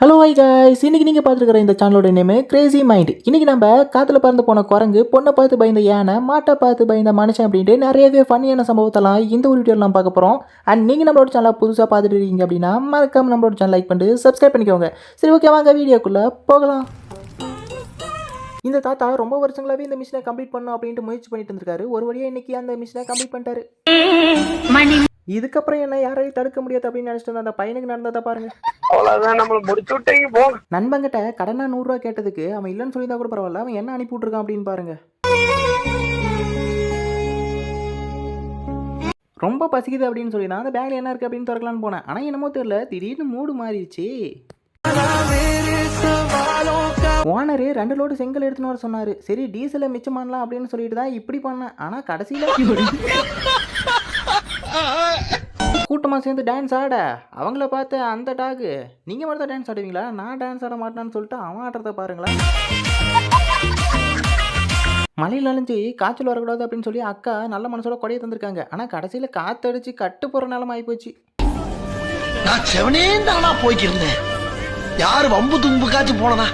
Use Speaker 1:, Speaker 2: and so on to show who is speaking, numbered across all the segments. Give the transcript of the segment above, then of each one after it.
Speaker 1: Hello ஐ guys இன்றைக்கி நீங்கள் பார்த்துருக்குற இந்த சேனலோட நேமு கிரேசி மைண்ட் இன்றைக்கி நம்ம காற்றுல பறந்து போன குரங்கு பொண்ணை பார்த்து பயந்த யானை மாட்டை பார்த்து பயந்த மனுஷன் அப்படின்ட்டு நிறையவே ஃபன்னியான சம்பவத்தெல்லாம் இந்த ஒரு வீடியோவில் நம்ம பார்க்க போகிறோம் அண்ட் நீங்கள் நம்மளோட சேனலை புதுசாக பார்த்துட்டு இருக்கீங்க அப்படின்னா மறக்காம நம்மளோட சேனல் லைக் பண்ணிட்டு சப்ஸ்கிரைப் பண்ணிக்கோங்க. சரி ஓகே வாங்க வீடியோக்குள்ளே போகலாம். இந்த தாத்தா ரொம்ப வருஷங்களாவே இந்த மிஷினை கம்ப்ளீட் பண்ணும் அப்படின்ட்டு முயற்சி பண்ணிட்டு இருந்திருக்காரு. ஒரு வழியாக இன்னைக்கு அந்த மிஷினை கம்ப்ளீட் பண்ணிட்டாரு. இதுக்கப்புறம் என்ன யாரையும் தடுக்க முடியாது அப்படின்னு நினச்சிட்டு இருந்த அந்த பையனுக்கு நடந்ததை பாருங்க.
Speaker 2: அவ்வளவுதான் நம்மள முடிச்சு விட்டீங்க போங்க
Speaker 1: நண்பங்கிட்ட கடனா நூறுரூவா கேட்டதுக்கு அவன் இல்லைன்னு சொல்லியிருந்தா கூட பரவாயில்ல அவன் என்ன அனுப்பி விட்ருக்கான் அப்படின்னு பாருங்க. ரொம்ப பசிக்குது அப்படின்னு சொல்லி நான் அந்த பேக்ல என்ன இருக்கு அப்படின்னு திறக்கலான்னு போனேன். ஆனால் என்னமோ தெரியல திடீர்னு மூடு மாறிடுச்சு. ஓனரு ரெண்டு லோடு செங்கல் எடுத்துன்னு வர சொன்னாரு. சரி டீசலை மிச்சம் பண்ணலாம் அப்படின்னு சொல்லிட்டு தான் இப்படி பண்ணேன். ஆனால் கடைசியில் கூட்டமாக சேர்ந்து டான்ஸ் ஆட. அவங்கள பார்த்து அந்த டாகு நீங்கள் மட்டும் தான் டான்ஸ் ஆடுவீங்களா? நான் டான்ஸ் ஆட மாட்டேன்னு சொல்லிட்டு அவன் ஆடுறத பாருங்களேன். மழையில் அழிஞ்சு காய்ச்சல் வரக்கூடாது அப்படின்னு சொல்லி அக்கா நல்ல மனசோட கொடையை தந்திருக்காங்க. ஆனால் கடைசியில் காத்தடிச்சு கட்டு போகிற நிலம ஆகிப்போச்சு
Speaker 3: நான் செவனே தானா போய்க்கிருந்தேன். யார் வம்பு தும்புக்காச்சும் போனதா?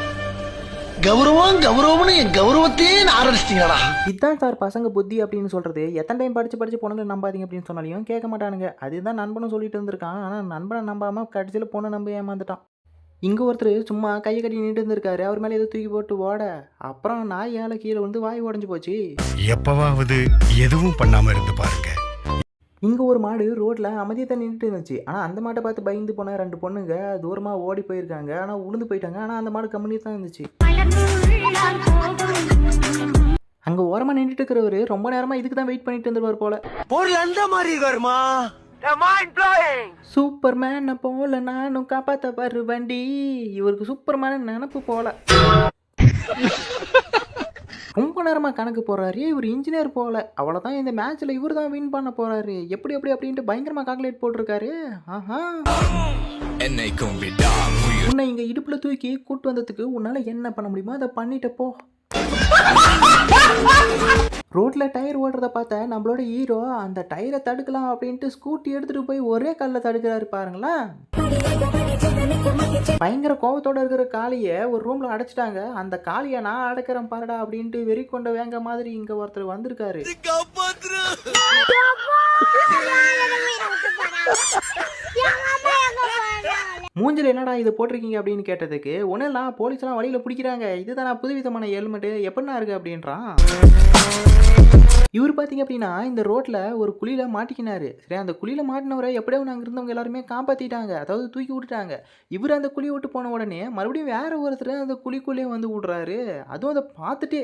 Speaker 3: கௌரவம் கௌரவம்னு என் கௌரவத்தையே ஆரம்பிச்சிட்டீங்களா
Speaker 1: இதுதான் சார் பசங்க புத்தி அப்படின்னு சொல்கிறது எத்தனை டைம் படித்து படித்து பொண்ணுங்க நம்பாதீங்க அப்படின்னு சொன்னாலையும் கேட்க மாட்டானுங்க. அதுதான் நண்பனும் சொல்லிட்டு இருந்திருக்கான். ஆனால் நண்பனை நம்பாமல் கடைசியில் பொண்ணை நம்பி ஏமாந்துட்டான். இங்கே ஒருத்தர் சும்மா கையை கட்டி நின்று இருந்திருக்காரு. அவர் மேலே ஏதோ தூக்கி போட்டு ஓட. அப்புறம் நாய் ஏழை கீழே வந்து வாய் உடஞ்சி போச்சு.
Speaker 4: எப்பவாவது எதுவும் பண்ணாம இருந்து பாருங்க.
Speaker 1: இங்கே ஒரு மாடு ரோட்டில் அமைதியாக தான் நின்றுட்டு இருந்துச்சு. ஆனால் அந்த மாட்டை பார்த்து பயந்து போன ரெண்டு பொண்ணுங்க தூரமாக ஓடி போயிருக்காங்க. ஆனால் உளுந்து போயிட்டாங்க. ஆனால் அந்த மாடு கம்பெனி தான் இருந்துச்சு. அங்கே ஓரமாக நின்றுட்டு இருக்கிறவர் ரொம்ப நேரமாக இதுக்கு தான் வெயிட் பண்ணிட்டு இருந்துருவார் போல.
Speaker 3: பொருள் அந்த மாதிரி
Speaker 2: ப்ளோயிங்
Speaker 1: சூப்பர் மேனை போல நானும் காப்பாற்ற வருவண்டி இவருக்கு சூப்பர் மேன் நினப்பு போல. ரொம்ப நேரமாக கணக்கு போடுறாரு இவர் இன்ஜினியர் போல அவ்வளோதான் இந்த மேட்ச்சில் இவர் தான் வின் பண்ண போறாரு. எப்படி எப்படி அப்படின்ட்டு பயங்கரமாக கால்குலேட் போட்டிருக்காரு. ஆஹா.
Speaker 5: என்னைக்கும்
Speaker 1: உன்னை இங்கே இடுப்பில் தூக்கி கூட்டு வந்ததுக்கு உன்னால் என்ன பண்ண முடியுமோ அதை பண்ணிட்ட போ. ரோட்டில் டயர் ஓடுறத பார்த்த நம்மளோட ஹீரோ அந்த டயரை தடுக்கலாம் அப்படின்ட்டு ஸ்கூட்டி எடுத்துகிட்டு போய் ஒரே கல்லில் தடுக்கிறாரு பாருங்களேன் பயங்கர கோவத்தோட இருக்கிற காளியை ஒரு ரூமில் அடைச்சிட்டாங்க. அந்த காளியை நான் அடைக்கிறேன் பாருடா அப்படின்ட்டு வெறி கொண்ட வேங்க மாதிரி இங்கே ஒருத்தர் வந்திருக்காரு. மூஞ்சில் என்னடா இது போட்டிருக்கீங்க அப்படின்னு கேட்டதுக்கு ஒன்றும் போலீஸ்லாம் வழியில் பிடிக்கிறாங்க. இதுதான் நான் புதுவிதமான ஹெல்மெட்டு? எப்படின்னா இருக்குது அப்படின்றான். இவர் பார்த்தீங்க அப்படின்னா இந்த ரோட்டில் ஒரு குழியில் மாட்டிக்கினாரு. சரி அந்த குழியில் மாட்டினவரை எப்படியோ அங்கே இருந்தவங்க எல்லாருமே காப்பாற்றிட்டாங்க அதாவது தூக்கி விட்டுட்டாங்க. இவர் அந்த குழியை விட்டு போன உடனே மறுபடியும் வேற ஒருத்தர் அந்த குழிக்குள்ளேயே வந்து விடுறாரு. அதுவும் அதை பார்த்துட்டே.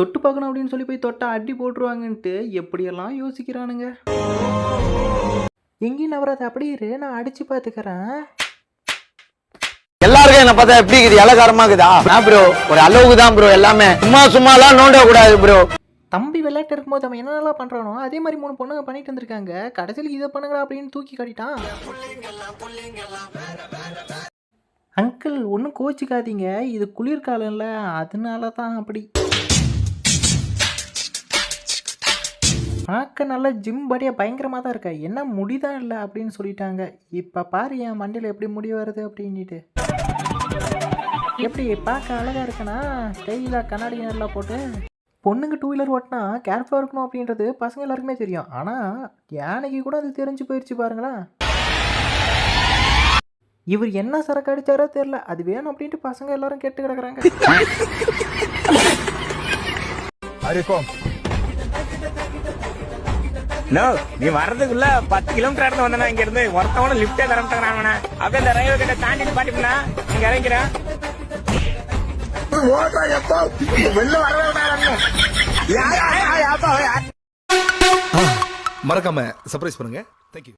Speaker 1: தொட்டு பார்க்கணும் அப்படின்னு சொல்லி போய் தொட்டா அடி போட்டுருவாங்கன்ட்டு எப்படியெல்லாம் யோசிக்கிறானுங்க? எங்கேயும் நவராது அப்படியே இரு நான் அடிச்சு பார்த்துக்கிறேன்
Speaker 2: எல்லாருக்கும் என்ன பார்த்தா எப்படி இருக்குது? இலக்காரமா இருக்குதா? நான் ப்ரோ ஒரு அளவுக்கு தான் ப்ரோ எல்லாமே. சும்மா சும்மாலாம் நோண்ட கூடாது ப்ரோ
Speaker 1: தம்பி விளையாட்டு இருக்கும்போது அவன் என்னென்னலாம் பண்ணுறானோ அதே மாதிரி மூணு பொண்ணுங்க பண்ணிட்டு இருந்திருக்காங்க கடைசியில் இதை பண்ணுங்கடா அப்படின்னு தூக்கி காட்டிட்டான். அங்கிள் ஒன்றும் கோச்சிக்காதீங்க இது குளிர்காலம்ல அதனால தான் அப்படி. பார்க்க நல்லா ஜிம் பாடியாக பயங்கரமாக தான் இருக்கா? என்ன முடிதான் இல்லை அப்படின்னு சொல்லிட்டாங்க. இப்போ பாரு என் மண்டையில் எப்படி முடி வருது அப்படின்ட்டு எப்படி பார்க்க அழகாக இருக்கனா? ஸ்டைலாக கண்ணாடி நேரில் போட்டு. பொண்ணுங்க டூ வீலர் ஓட்டினா கேர்ஃபுல்லாக இருக்கணும் அப்படின்றது பசங்க எல்லாருக்குமே தெரியும். ஆனால் யானைக்கு கூட அது தெரிஞ்சு போயிடுச்சு பாருங்களேன் இவர் என்ன சரக்கு அடிச்சாரோ தெரில அது வேணும் அப்படின்ட்டு பசங்க எல்லாரும் கெட்டு கிடக்குறாங்க.
Speaker 6: நோ நீ வர்றதுக்குள்ள பத்து கிலோமீட்டர் இடத்துல வந்தனா இங்க இருந்து ஒருத்தவன லிப்டே தரமாட்டாங்க அப்படியே இந்த ரயில்வே கிட்ட தாண்டிட்டு பாட்டிப்பா இங்க இறங்கிறேன்
Speaker 4: மறக்காம சர்ப்ரைஸ் பண்ணுங்க. தேங்க்யூ